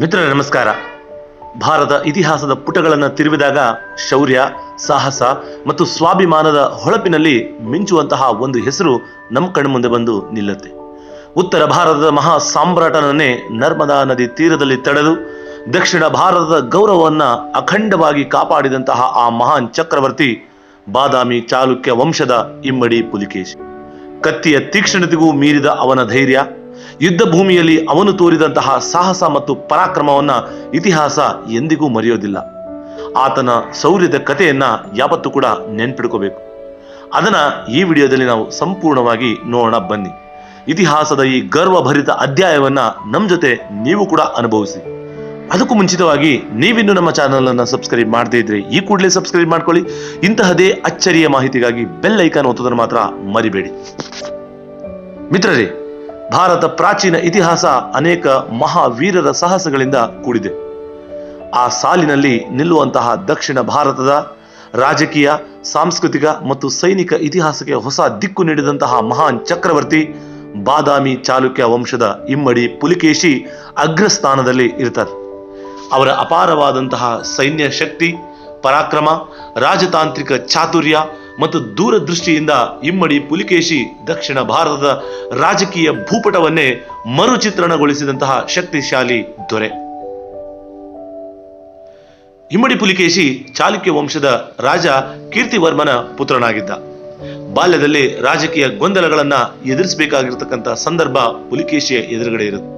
ಮಿತ್ರರೇ, ನಮಸ್ಕಾರ. ಭಾರತ ಇತಿಹಾಸದ ಪುಟಗಳನ್ನು ತಿರುವಿದಾಗ ಶೌರ್ಯ, ಸಾಹಸ ಮತ್ತು ಸ್ವಾಭಿಮಾನದ ಹೊಳಪಿನಲ್ಲಿ ಮಿಂಚುವಂತಹ ಒಂದು ಹೆಸರು ನಮ್ಮ ಕಣ್ಮುಂದೆ ಬಂದು ನಿಲ್ಲುತ್ತೆ. ಉತ್ತರ ಭಾರತದ ಮಹಾ ಸಾಮ್ರಾಟನನ್ನೇ ನರ್ಮದಾ ನದಿ ತೀರದಲ್ಲಿ ತಡೆದು ದಕ್ಷಿಣ ಭಾರತದ ಗೌರವವನ್ನು ಅಖಂಡವಾಗಿ ಕಾಪಾಡಿದಂತಹ ಆ ಮಹಾನ್ ಚಕ್ರವರ್ತಿ ಬಾದಾಮಿ ಚಾಲುಕ್ಯ ವಂಶದ ಇಮ್ಮಡಿ ಪುಲಿಕೇಶಿ. ಕತ್ತಿಯ ತೀಕ್ಷ್ಣತೆಗೂ ಮೀರಿದ ಅವನ ಧೈರ್ಯ ಯುದ್ಧ ಭೂಮಿಯಲ್ಲಿ ಅವನು ತೋರಿದಂತಹ ಸಾಹಸ ಮತ್ತು ಪರಾಕ್ರಮವನ್ನ ಇತಿಹಾಸ ಎಂದಿಗೂ ಮರೆಯೋದಿಲ್ಲ. ಆತನ ಶೌರ್ಯದ ಕಥೆಯನ್ನ ಯಾವತ್ತೂ ಕೂಡ ನೆನ್ಪಿಡ್ಕೋಬೇಕು. ಅದನ್ನ ಈ ವಿಡಿಯೋದಲ್ಲಿ ನಾವು ಸಂಪೂರ್ಣವಾಗಿ ನೋಡೋಣ, ಬನ್ನಿ. ಇತಿಹಾಸದ ಈ ಗರ್ವಭರಿತ ಅಧ್ಯಾಯವನ್ನ ನಮ್ಮ ಜೊತೆ ನೀವು ಕೂಡ ಅನುಭವಿಸಿ. ಅದಕ್ಕೂ ಮುಂಚಿತವಾಗಿ ನೀವಿನ್ನು ನಮ್ಮ ಚಾನಲ್ ಅನ್ನ ಸಬ್ಸ್ಕ್ರೈಬ್ ಮಾಡದೇ ಇದ್ರೆ ಈ ಕೂಡಲೇ ಸಬ್ಸ್ಕ್ರೈಬ್ ಮಾಡ್ಕೊಳ್ಳಿ. ಇಂತಹದೇ ಅಚ್ಚರಿಯ ಮಾಹಿತಿಗಾಗಿ ಬೆಲ್ ಐಕಾನ್ ಒತ್ತೋದನ್ನು ಮಾತ್ರ ಮರಿಬೇಡಿ. ಮಿತ್ರರೇ ಭಾರತ ಪ್ರಾಚೀನ ಇತಿಹಾಸ ಅನೇಕ ಮಹಾವೀರರ ಸಾಹಸಗಳಿಂದ ಕೂಡಿದೆ. ಆ ಸಾಲಿನಲ್ಲಿ ನಿಲ್ಲುವಂತಹ ದಕ್ಷಿಣ ಭಾರತದ ರಾಜಕೀಯ, ಸಾಂಸ್ಕೃತಿಕ ಮತ್ತು ಸೈನಿಕ ಇತಿಹಾಸಕ್ಕೆ ಹೊಸ ದಿಕ್ಕು ನೀಡಿದಂತಹ ಮಹಾನ್ ಚಕ್ರವರ್ತಿ ಬಾದಾಮಿ ಚಾಲುಕ್ಯ ವಂಶದ ಇಮ್ಮಡಿ ಪುಲಿಕೇಶಿ ಅಗ್ರಸ್ಥಾನದಲ್ಲಿ ಇರ್ತಾರೆ. ಅವರ ಅಪಾರವಾದಂತಹ ಸೈನ್ಯ ಶಕ್ತಿ ಪರಾಕ್ರಮ, ರಾಜತಾಂತ್ರಿಕ ಚಾತುರ್ಯ ಮತ್ತು ದೂರದೃಷ್ಟಿಯಿಂದ ಇಮ್ಮಡಿ ಪುಲಿಕೇಶಿ ದಕ್ಷಿಣ ಭಾರತದ ರಾಜಕೀಯ ಭೂಪಟವನ್ನೇ ಮರುಚಿತ್ರಣಗೊಳಿಸಿದಂತಹ ಶಕ್ತಿಶಾಲಿ ದೊರೆ. ಇಮ್ಮಡಿ ಪುಲಿಕೇಶಿ ಚಾಲುಕ್ಯ ವಂಶದ ರಾಜ ಕೀರ್ತಿವರ್ಮನ ಪುತ್ರನಾಗಿದ್ದ. ಬಾಲ್ಯದಲ್ಲಿ ರಾಜಕೀಯ ಗೊಂದಲಗಳನ್ನ ಎದುರಿಸಬೇಕಾಗಿರ್ತಕ್ಕಂಥ ಸಂದರ್ಭ ಪುಲಿಕೇಶಿಯ ಎದುರುಗಡೆ ಇರುತ್ತೆ.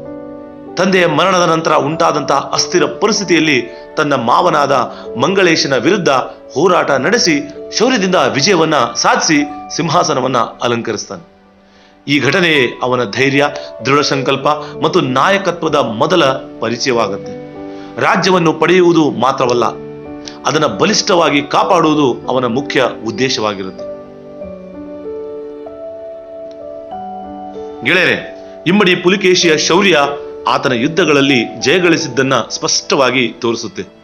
ತಂದೆಯ ಮರಣದ ನಂತರ ಉಂಟಾದಂತಹ ಅಸ್ಥಿರ ಪರಿಸ್ಥಿತಿಯಲ್ಲಿ ತನ್ನ ಮಾವನಾದ ಮಂಗಳೇಶನ ವಿರುದ್ಧ ಹೋರಾಟ ನಡೆಸಿ ಶೌರ್ಯದಿಂದ ವಿಜಯವನ್ನ ಸಾಧಿಸಿ ಸಿಂಹಾಸನವನ್ನ ಅಲಂಕರಿಸ್ತಾನೆ. ಈ ಘಟನೆಯೇ ಅವನ ಧೈರ್ಯ, ದೃಢ ಸಂಕಲ್ಪ ಮತ್ತು ನಾಯಕತ್ವದ ಮೊದಲ ಪರಿಚಯವಾಗುತ್ತೆ. ರಾಜ್ಯವನ್ನು ಪಡೆಯುವುದು ಮಾತ್ರವಲ್ಲ, ಅದನ್ನ ಬಲಿಷ್ಠವಾಗಿ ಕಾಪಾಡುವುದು ಅವನ ಮುಖ್ಯ ಉದ್ದೇಶವಾಗಿರುತ್ತೆ. ಗೆಳೆಯರೆ, ಇಮ್ಮಡಿ ಪುಲಿಕೇಶಿಯ ಶೌರ್ಯ ಆತನ ಯುದ್ಧಗಳಲ್ಲಿ ಜಯಗಳಿಸಿದ್ದನ್ನ ಸ್ಪಷ್ಟವಾಗಿ ತೋರಿಸುತ್ತೆ.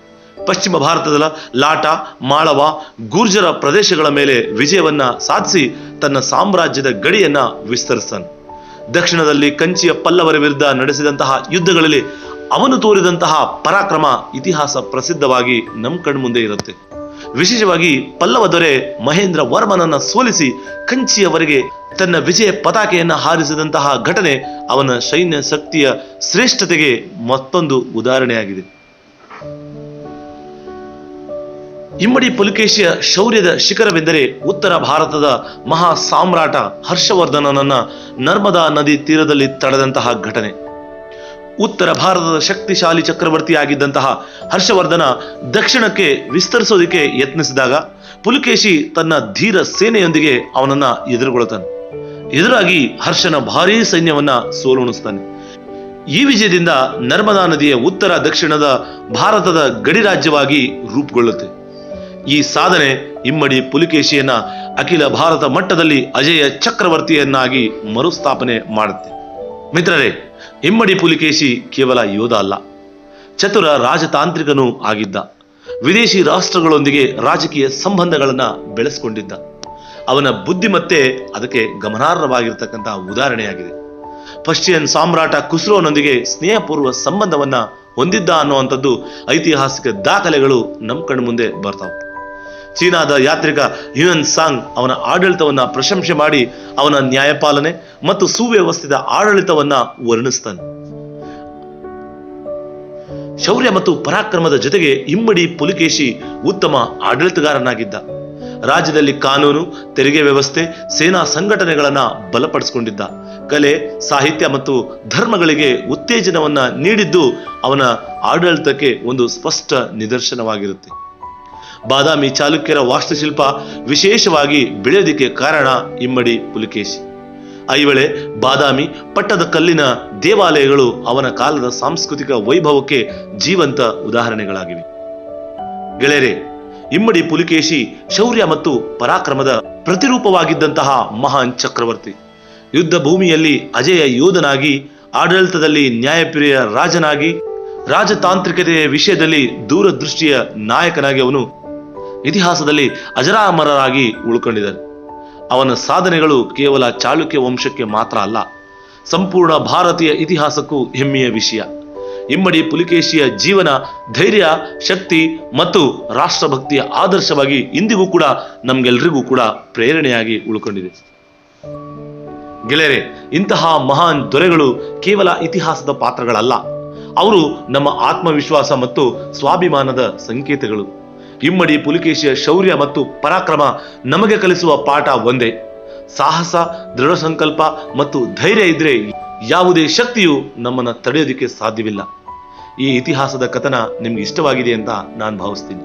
ಪಶ್ಚಿಮ ಭಾರತದ ಲಾಟ, ಮಾಳವ, ಗೂರ್ಜರ ಪ್ರದೇಶಗಳ ಮೇಲೆ ವಿಜಯವನ್ನ ಸಾಧಿಸಿ ತನ್ನ ಸಾಮ್ರಾಜ್ಯದ ಗಡಿಯನ್ನ ವಿಸ್ತರಿಸ್ತಾನೆ. ದಕ್ಷಿಣದಲ್ಲಿ ಕಂಚಿಯ ಪಲ್ಲವರ ವಿರುದ್ಧ ನಡೆಸಿದಂತಹ ಯುದ್ಧಗಳಲ್ಲಿ ಅವನು ತೋರಿದಂತಹ ಪರಾಕ್ರಮ ಇತಿಹಾಸ ಪ್ರಸಿದ್ಧವಾಗಿ ನಮ್ಮ ಕಣ್ಮುಂದೆ ಇರುತ್ತೆ. ವಿಶೇಷವಾಗಿ ಪಲ್ಲವ ದೊರೆ ಮಹೇಂದ್ರ ವರ್ಮನನ್ನ ಸೋಲಿಸಿ ಕಂಚಿಯವರೆಗೆ ತನ್ನ ವಿಜಯ ಪತಾಕೆಯನ್ನು ಹಾರಿಸಿದಂತಹ ಘಟನೆ ಅವನ ಸೈನ್ಯ ಶಕ್ತಿಯ ಶ್ರೇಷ್ಠತೆಗೆ ಮತ್ತೊಂದು ಉದಾಹರಣೆಯಾಗಿದೆ. ಇಮ್ಮಡಿ ಪುಲಿಕೇಶಿಯ ಶೌರ್ಯದ ಶಿಖರವೆಂದರೆ ಉತ್ತರ ಭಾರತದ ಮಹಾ ಸಾಮ್ರಾಟ ಹರ್ಷವರ್ಧನನನ್ನ ನರ್ಮದಾ ನದಿ ತೀರದಲ್ಲಿ ತಡೆದಂತಹ ಘಟನೆ. ಉತ್ತರ ಭಾರತದ ಶಕ್ತಿಶಾಲಿ ಚಕ್ರವರ್ತಿಯಾಗಿದ್ದಂತಹ ಹರ್ಷವರ್ಧನ ದಕ್ಷಿಣಕ್ಕೆ ವಿಸ್ತರಿಸೋದಕ್ಕೆ ಯತ್ನಿಸಿದಾಗ ಪುಲಿಕೇಶಿ ತನ್ನ ಧೀರ ಸೇನೆಯೊಂದಿಗೆ ಅವನನ್ನ ಎದುರುಗೊಳ್ತಾನೆ. ಎದುರಾಗಿ ಹರ್ಷನ ಭಾರೀ ಸೈನ್ಯವನ್ನ ಸೋಲುಣಿಸ್ತಾನೆ. ಈ ವಿಜಯದಿಂದ ನರ್ಮದಾ ನದಿಯ ಉತ್ತರ ದಕ್ಷಿಣದ ಭಾರತದ ಗಡಿ ರಾಜ್ಯವಾಗಿ ರೂಪುಗೊಳ್ಳುತ್ತೆ. ಈ ಸಾಧನೆ ಇಮ್ಮಡಿ ಪುಲಿಕೇಶಿಯನ್ನ ಅಖಿಲ ಭಾರತ ಮಟ್ಟದಲ್ಲಿ ಅಜೇಯ ಚಕ್ರವರ್ತಿಯನ್ನಾಗಿ ಮರುಸ್ಥಾಪನೆ ಮಾಡುತ್ತೆ. ಮಿತ್ರರೇ ಇಮ್ಮಡಿ ಪುಲಿಕೇಶಿ ಕೇವಲ ಯೋಧ ಅಲ್ಲ. ಚತುರ ರಾಜತಾಂತ್ರಿಕನೂ ಆಗಿದ್ದ. ವಿದೇಶಿ ರಾಷ್ಟ್ರಗಳೊಂದಿಗೆ ರಾಜಕೀಯ ಸಂಬಂಧಗಳನ್ನ ಬೆಳೆಸಿಕೊಂಡಿದ್ದ. ಅವನ ಬುದ್ಧಿಮತ್ತೆ ಅದಕ್ಕೆ ಗಮನಾರ್ಹವಾಗಿರ್ತಕ್ಕಂತಹ ಉದಾಹರಣೆಯಾಗಿದೆ. ಪರ್ಷಿಯನ್ ಸಾಮ್ರಾಟ ಖುಸ್ರೋನೊಂದಿಗೆ ಸ್ನೇಹಪೂರ್ವ ಸಂಬಂಧವನ್ನ ಹೊಂದಿದ್ದ ಅನ್ನುವಂಥದ್ದು ಐತಿಹಾಸಿಕ ದಾಖಲೆಗಳು ನಮ್ಮ ಕಣ್ಮುಂದೆ ಬರ್ತಾವೆ. ಚೀನಾದ ಯಾತ್ರಿಕ ಯುಯನ್ ಸಾಂಗ್ ಅವನ ಆಡಳಿತವನ್ನ ಪ್ರಶಂಸೆ ಮಾಡಿ ಅವನ ನ್ಯಾಯಪಾಲನೆ ಮತ್ತು ಸುವ್ಯವಸ್ಥಿತ ಆಡಳಿತವನ್ನ ವರ್ಣಿಸ್ತಾನೆ. ಶೌರ್ಯ ಮತ್ತು ಪರಾಕ್ರಮದ ಜೊತೆಗೆ ಇಮ್ಮಡಿ ಪುಲಿಕೇಶಿ ಉತ್ತಮ ಆಡಳಿತಗಾರನಾಗಿದ್ದ. ರಾಜ್ಯದಲ್ಲಿ ಕಾನೂನು, ತೆರಿಗೆ ವ್ಯವಸ್ಥೆ, ಸೇನಾ ಸಂಘಟನೆಗಳನ್ನ ಬಲಪಡಿಸಿಕೊಂಡಿದ್ದ. ಕಲೆ, ಸಾಹಿತ್ಯ ಮತ್ತು ಧರ್ಮಗಳಿಗೆ ಉತ್ತೇಜನವನ್ನ ನೀಡಿದ್ದು ಅವನ ಆಡಳಿತಕ್ಕೆ ಒಂದು ಸ್ಪಷ್ಟ ನಿದರ್ಶನವಾಗಿರುತ್ತೆ. ಬಾದಾಮಿ ಚಾಲುಕ್ಯರ ವಾಸ್ತುಶಿಲ್ಪ ವಿಶೇಷವಾಗಿ ಬೆಳೆಯೋದಿಕ್ಕೆ ಕಾರಣ ಇಮ್ಮಡಿ ಪುಲಿಕೇಶಿ. ಐವಳೆ ಬಾದಾಮಿ ಪಟ್ಟದ ಕಲ್ಲಿನ ದೇವಾಲಯಗಳು ಅವನ ಕಾಲದ ಸಾಂಸ್ಕೃತಿಕ ವೈಭವಕ್ಕೆ ಜೀವಂತ ಉದಾಹರಣೆಗಳಾಗಿವೆ. ಗೆಳೆಯರೆ, ಇಮ್ಮಡಿ ಪುಲಿಕೇಶಿ ಶೌರ್ಯ ಮತ್ತು ಪರಾಕ್ರಮದ ಪ್ರತಿರೂಪವಾಗಿದ್ದಂತಹ ಮಹಾನ್ ಚಕ್ರವರ್ತಿ. ಯುದ್ಧ ಭೂಮಿಯಲ್ಲಿ ಅಜೇಯ ಯೋಧನಾಗಿ, ಆಡಳಿತದಲ್ಲಿ ನ್ಯಾಯಪ್ರಿಯ ರಾಜನಾಗಿ, ರಾಜತಾಂತ್ರಿಕತೆಯ ವಿಷಯದಲ್ಲಿ ದೂರದೃಷ್ಟಿಯ ನಾಯಕನಾಗಿ ಅವನು ಇತಿಹಾಸದಲ್ಲಿ ಅಜರಾಮರರಾಗಿ ಉಳ್ಕೊಂಡಿದ್ದಾರೆ ಅವನ ಸಾಧನೆಗಳು ಕೇವಲ ಚಾಲುಕ್ಯ ವಂಶಕ್ಕೆ ಮಾತ್ರ ಅಲ್ಲ, ಸಂಪೂರ್ಣ ಭಾರತೀಯ ಇತಿಹಾಸಕ್ಕೂ ಹೆಮ್ಮೆಯ ವಿಷಯ. ಇಮ್ಮಡಿ ಪುಲಿಕೇಶಿಯ ಜೀವನ ಧೈರ್ಯ, ಶಕ್ತಿ ಮತ್ತು ರಾಷ್ಟ್ರಭಕ್ತಿಯ ಆದರ್ಶವಾಗಿ ಇಂದಿಗೂ ಕೂಡ ನಮ್ಗೆಲ್ರಿಗೂ ಕೂಡ ಪ್ರೇರಣೆಯಾಗಿ ಉಳ್ಕೊಂಡಿದೆ. ಗೆಳೆಯರೆ, ಇಂತಹ ಮಹಾನ್ ದೊರೆಗಳು ಕೇವಲ ಇತಿಹಾಸದ ಪಾತ್ರಗಳಲ್ಲ. ಅವರು ನಮ್ಮ ಆತ್ಮವಿಶ್ವಾಸ ಮತ್ತು ಸ್ವಾಭಿಮಾನದ ಸಂಕೇತಗಳು. ಇಮ್ಮಡಿ ಪುಲಿಕೇಶಿಯ ಶೌರ್ಯ ಮತ್ತು ಪರಾಕ್ರಮ ನಮಗೆ ಕಲಿಸುವ ಪಾಠ ಒಂದೇ. ಸಾಹಸ, ದೃಢ ಸಂಕಲ್ಪ ಮತ್ತು ಧೈರ್ಯ ಇದ್ರೆ ಯಾವುದೇ ಶಕ್ತಿಯು ನಮ್ಮನ್ನ ತಡೆಯೋದಕ್ಕೆ ಸಾಧ್ಯವಿಲ್ಲ. ಈ ಇತಿಹಾಸದ ಕಥನ ನಿಮ್ಗೆ ಇಷ್ಟವಾಗಿದೆ ಅಂತ ನಾನು ಭಾವಿಸ್ತೀನಿ.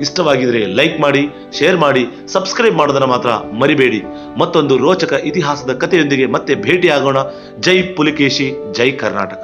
ಇಷ್ಟವಾಗಿದ್ರೆ ಲೈಕ್ ಮಾಡಿ, ಶೇರ್ ಮಾಡಿ, ಸಬ್ಸ್ಕ್ರೈಬ್ ಮಾಡೋದನ್ನ ಮಾತ್ರ ಮರಿಬೇಡಿ. ಮತ್ತೊಂದು ರೋಚಕ ಇತಿಹಾಸದ ಕಥೆಯೊಂದಿಗೆ ಮತ್ತೆ ಭೇಟಿಯಾಗೋಣ. ಜೈ ಪುಲಿಕೇಶಿ, ಜೈ ಕರ್ನಾಟಕ.